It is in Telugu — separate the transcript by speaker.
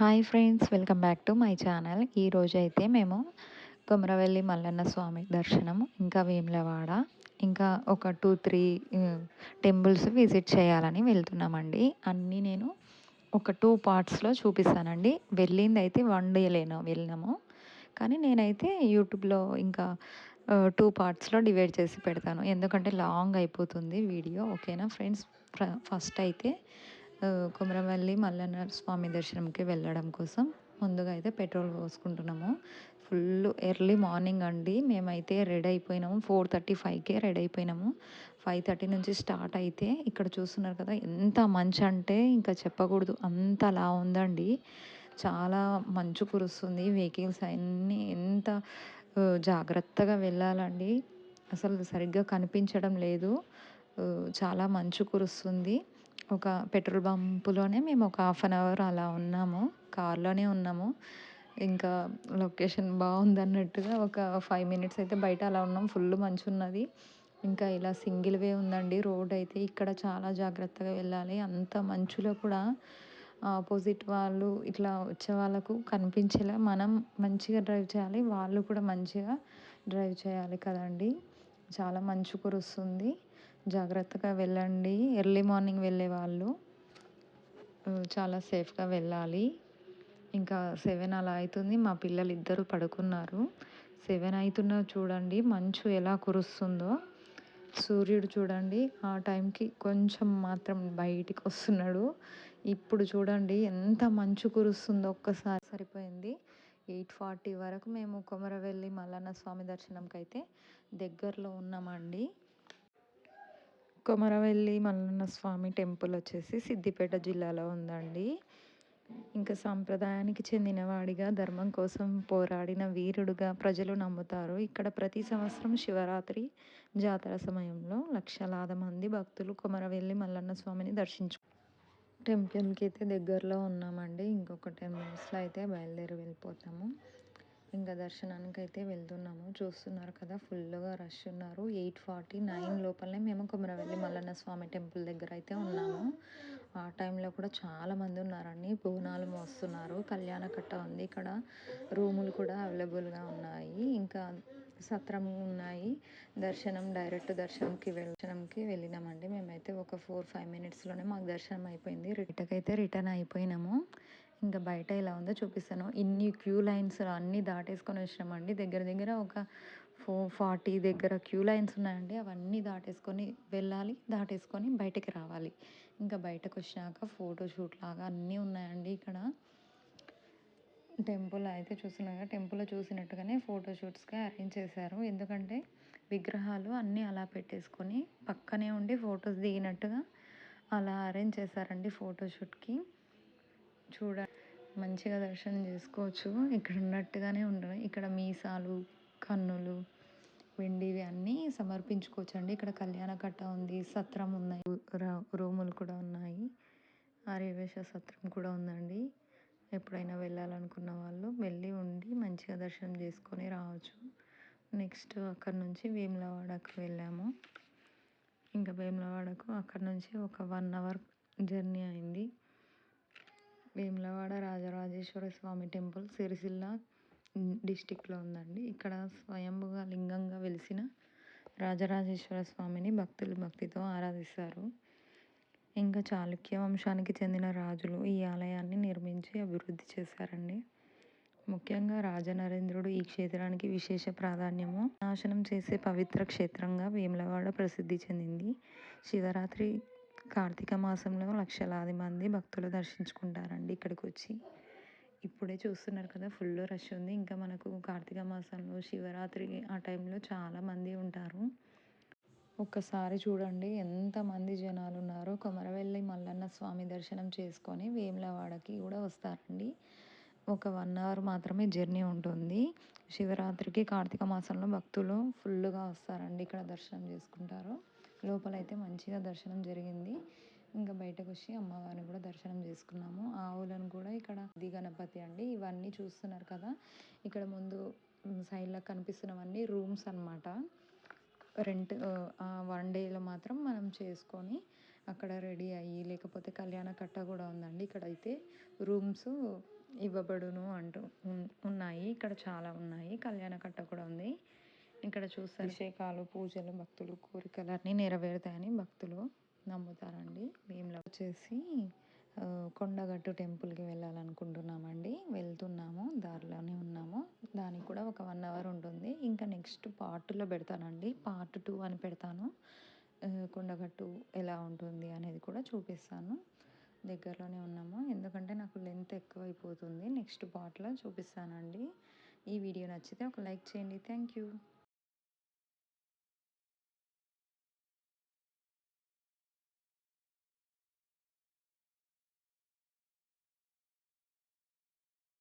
Speaker 1: Hi friends welcome back to my channel ఈరోజు అయితే మేము కొమరవెల్లి మల్లన్న స్వామి దర్శనం ఇంకా వేములవాడ ఇంకా ఒక టూ త్రీ టెంపుల్స్ విజిట్ చేయాలని వెళ్తున్నామండి. అన్నీ నేను ఒక టూ పార్ట్స్లో చూపిస్తానండి. వెళ్ళింది అయితే వన్ డేలేను వెళ్ళినాము. కానీ నేనైతే యూట్యూబ్లో ఇంకా టూ పార్ట్స్లో డివైడ్ చేసి పెడతాను. ఎందుకంటే లాంగ్ అయిపోతుంది వీడియో ఓకేనా ఫ్రెండ్స్ ఫస్ట్ అయితే కుమరవల్లి మల్లన్న స్వామి దర్శనంకి వెళ్ళడం కోసం ముందుగా అయితే పెట్రోల్ పోసుకుంటున్నాము. ఫుల్ ఎర్లీ మార్నింగ్ అండి. మేమైతే రెడీ అయిపోయినాము. ఫోర్ థర్టీ ఫైవ్కే రెడీ అయిపోయినాము. ఫైవ్ థర్టీ నుంచి స్టార్ట్ అయితే ఇక్కడ చూస్తున్నారు కదా ఎంత మంచి అంటే ఇంకా చెప్పకూడదు. అంతలా ఉందండి. చాలా మంచు కురుస్తుంది. వెహికల్స్ అన్నీ ఎంత జాగ్రత్తగా వెళ్ళాలండి. అసలు సరిగ్గా కనిపించడం లేదు. చాలా మంచు కురుస్తుంది. ఒక పెట్రోల్ బంపులోనే మేము ఒక హాఫ్ అన్ అవర్ అలా ఉన్నాము. కార్లోనే ఉన్నాము. ఇంకా లొకేషన్ బాగుంది అన్నట్టుగా ఒక ఫైవ్ మినిట్స్ అయితే బయట అలా ఉన్నాం. ఫుల్ మంచు ఉన్నది ఇంకా ఇలా సింగిల్ వే ఉందండి. రోడ్ అయితే ఇక్కడ చాలా జాగ్రత్తగా వెళ్ళాలి. అంత మంచులో కూడా ఆపోజిట్ వాళ్ళు ఇట్లా వచ్చే వాళ్ళకు కనిపించేలా మనం మంచిగా డ్రైవ్ చేయాలి. వాళ్ళు కూడా మంచిగా డ్రైవ్ చేయాలి కదండి. చాలా మంచు కురుస్తుంది. జాగ్రత్తగా వెళ్ళండి. ఎర్లీ మార్నింగ్ వెళ్ళే వాళ్ళు చాలా సేఫ్గా వెళ్ళాలి. ఇంకా సెవెన్ అలా అవుతుంది మా పిల్లలు ఇద్దరు పడుకున్నారు. సెవెన్ అవుతున్నా చూడండి మంచు ఎలా కురుస్తుందో. సూర్యుడు చూడండి ఆ టైంకి కొంచెం మాత్రం బయటికి వస్తున్నాడు. ఇప్పుడు చూడండి ఎంత మంచు కురుస్తుందో ఒక్కసారి సరిపోయింది. ఎయిట్ ఫార్టీ వరకు మేము కొమరవెల్లి మల్లన్న స్వామి దర్శనంకి అయితే దగ్గరలో ఉన్నామండి. కొమరవెల్లి మల్లన్న స్వామి టెంపుల్ వచ్చేసి సిద్దిపేట జిల్లాలో ఉందండి. ఇంకా సాంప్రదాయానికి చెందినవాడిగా ధర్మం కోసం పోరాడిన వీరుడుగా ప్రజలు నమ్ముతారు. ఇక్కడ ప్రతి సంవత్సరం శివరాత్రి జాతర సమయంలో లక్షలాది మంది భక్తులు కొమరవెల్లి మల్లన్న స్వామిని దర్శించు టెంపుల్కి అయితే దగ్గరలో ఉన్నామండి. ఇంకొక టెన్ మినిట్స్లో అయితే బయలుదేరి వెళ్ళిపోతాము. ఇంకా దర్శనానికి అయితే వెళ్తున్నాము. చూస్తున్నారు కదా ఫుల్గా రష్ ఉన్నారు. ఎయిట్ ఫార్టీ నైన్ లోపలనే మేము కుమరవెల్లి మల్లన్న స్వామి టెంపుల్ దగ్గర అయితే ఉన్నాము. ఆ టైంలో కూడా చాలామంది ఉన్నారండి. బోనాలు మోస్తున్నారు. కళ్యాణ కట్ట ఉంది. ఇక్కడ రూములు కూడా అవైలబుల్గా ఉన్నాయి. ఇంకా సత్రం ఉన్నాయి. దర్శనం డైరెక్ట్ దర్శనంకి దర్శనంకి వెళ్ళినామండి. మేమైతే ఒక ఫోర్ ఫైవ్ మినిట్స్లోనే మాకు దర్శనం అయిపోయింది. రిటకైతే రిటర్న్ అయిపోయినాము. ఇంకా బయట ఇలా ఉందో చూపిస్తాను. ఇన్ని క్యూ లైన్స్ అన్నీ దాటేసుకొని వచ్చినామండి. దగ్గర దగ్గర ఒక ఫోర్ ఫార్టీ దగ్గర క్యూ లైన్స్ ఉన్నాయండి. అవన్నీ దాటేసుకొని వెళ్ళాలి దాటేసుకొని బయటకి రావాలి. ఇంకా బయటకు వచ్చినాక ఫోటోషూట్ లాగా అన్నీ ఉన్నాయండి ఇక్కడ. టెంపుల్ అయితే చూస్తున్నాగా టెంపుల్ చూసినట్టుగానే ఫోటోషూట్స్గా అరేంజ్ చేశారు. ఎందుకంటే విగ్రహాలు అన్నీ అలా పెట్టేసుకొని పక్కనే ఉండి ఫొటోస్ దిగినట్టుగా అలా అరేంజ్ చేశారండి ఫోటోషూట్కి చూడ మంచిగా దర్శనం చేసుకోవచ్చు. ఇక్కడ ఉన్నట్టుగానే ఉండవు ఇక్కడ మీసాలు కన్నులు వెండివి అన్నీ సమర్పించుకోవచ్చు అండి ఇక్కడ కళ్యాణ కట్ట ఉంది సత్రం ఉన్నాయి. రూములు కూడా ఉన్నాయి. ఆర్యవేశ సత్రం కూడా ఉందండి. ఎప్పుడైనా వెళ్ళాలనుకున్న వాళ్ళు వెళ్ళి ఉండి మంచిగా దర్శనం చేసుకొని రావచ్చు. నెక్స్ట్ అక్కడ నుంచి వేములవాడకు వెళ్ళాము. ఇంకా వేములవాడకు అక్కడ నుంచి ఒక వన్ అవర్ జర్నీ అయింది. వేములవాడ రాజరాజేశ్వర స్వామి టెంపుల్ సిరిసిల్ల డిస్టిక్లో ఉందండి. ఇక్కడ స్వయంభుగా లింగంగా వెలిసిన రాజరాజేశ్వర స్వామిని భక్తులు భక్తితో ఆరాధిస్తారు. ఇంకా చాళుక్య వంశానికి చెందిన రాజులు ఈ ఆలయాన్ని నిర్మించి అభివృద్ధి చేశారండి. ముఖ్యంగా రాజనరేంద్రుడు ఈ క్షేత్రానికి విశేష ప్రాధాన్యము. నాశనం చేసే పవిత్ర క్షేత్రంగా వేములవాడ ప్రసిద్ధి చెందింది. శివరాత్రి కార్తీక మాసంలో లక్షలాది మంది భక్తులు దర్శించుకుంటారండి ఇక్కడికి వచ్చి ఇప్పుడే చూస్తున్నారు కదా ఫుల్ రష్ ఉంది. ఇంకా మనకు కార్తీక మాసంలో శివరాత్రి ఆ టైంలో చాలామంది ఉంటారు. ఒక్కసారి చూడండి ఎంతమంది జనాలు ఉన్నారో. కొమరవెల్లి మల్లన్న స్వామి దర్శనం చేసుకొని వేములవాడకి కూడా వస్తారండి. ఒక వన్ అవర్ మాత్రమే జర్నీ ఉంటుంది. శివరాత్రికి కార్తీక మాసంలో భక్తులు ఫుల్గా వస్తారండి ఇక్కడ దర్శనం చేసుకుంటారు. లోపలైతే మంచిగా దర్శనం జరిగింది. ఇంకా బయటకు వచ్చి అమ్మవారిని కూడా దర్శనం చేసుకున్నాము. ఆవులను కూడా ఇక్కడ ది గణపతి అండి ఇవన్నీ చూస్తున్నారు కదా. ఇక్కడ ముందు సైడ్లో కనిపిస్తున్నవన్నీ రూమ్స్ అనమాట రెంట్ వన్ డేలో మాత్రం మనం చేసుకొని అక్కడ రెడీ అయ్యి లేకపోతే కళ్యాణ కట్ట కూడా ఉందండి. ఇక్కడైతే రూమ్స్ ఇవ్వబడును అంటూ ఉన్నాయి. ఇక్కడ చాలా ఉన్నాయి. కళ్యాణ కట్ట కూడా ఉంది. ఇక్కడ చూస్తే అభిషేకాలు పూజలు భక్తులు కోరికలన్నీ నెరవేరుతాయని భక్తులు నమ్ముతారండి. మేము వచ్చేసి కొండగట్టు టెంపుల్కి వెళ్ళాలనుకుంటున్నామండి. వెళ్తున్నాము దారిలోనే ఉన్నాము. దానికి కూడా ఒక వన్ అవర్ ఉంటుంది. ఇంకా నెక్స్ట్ పార్ట్లో పెడతానండి. పార్ట్ టూ అని పెడతాను. కొండగట్టు ఎలా ఉంటుంది అనేది కూడా చూపిస్తాను. దగ్గరలోనే ఉన్నాము. ఎందుకంటే నాకు లెంత్ ఎక్కువైపోతుంది. నెక్స్ట్ పార్ట్లో చూపిస్తానండి. ఈ వీడియో నచ్చితే ఒక లైక్ చేయండి. Thank you.